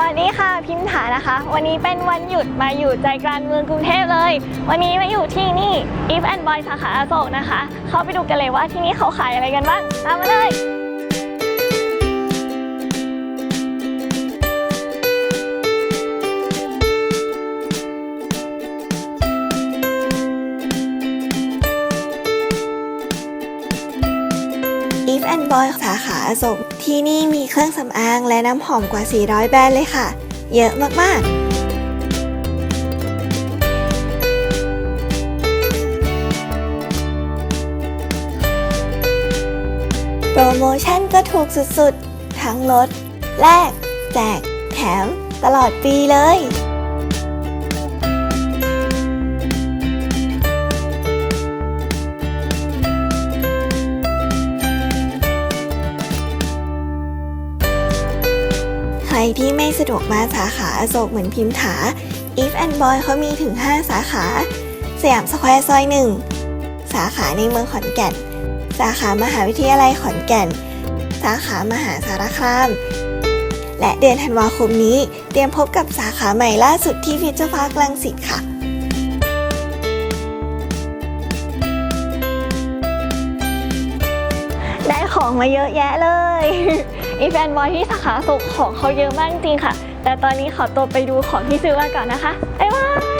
สวัสดีค่ะพิมถานะคะ วันนี้เป็นวันหยุดมาอยู่ใจกลางเมืองกรุงเทพเลย วันนี้มาอยู่ที่นี่ If and Boy สาขาอโศกนะคะ เข้าไปดูกันเลยว่าที่นี่เขาขายอะไรกันบ้างตามมาเลย If and Boy สาขาอโศกที่นี่มีเครื่องสำอางและน้ำหอมกว่า 400 แบรนด์เลยค่ะ เยอะมากๆโปรโมชั่นก็ถูกสุดๆ ทั้งลด แลก แจก แถม ตลอดปีเลย รที่ไม่สะดวกมาสาขาอโศกเหมือนพิมถา If and Boy เขามีถึง 5 สาขา สยามสแควร์ซอย 1 สาขาในเมืองขอนแก่น สาขามหาวิทยาลัยขอนแก่น สาขามหาสารคาม และเดือนธันวาคมนี้ เตรียมพบกับสาขาใหม่ล่าสุดที่ฟิวเจอร์พาร์คลังสิตค่ะ ของมาเยอะแยะเลย อีแฟนบอยที่สาขาอโศกของเขาเยอะมากจริงค่ะ แต่ตอนนี้ขอตัวไปดูของที่ซื้อมาก่อนนะคะบ๊ายบาย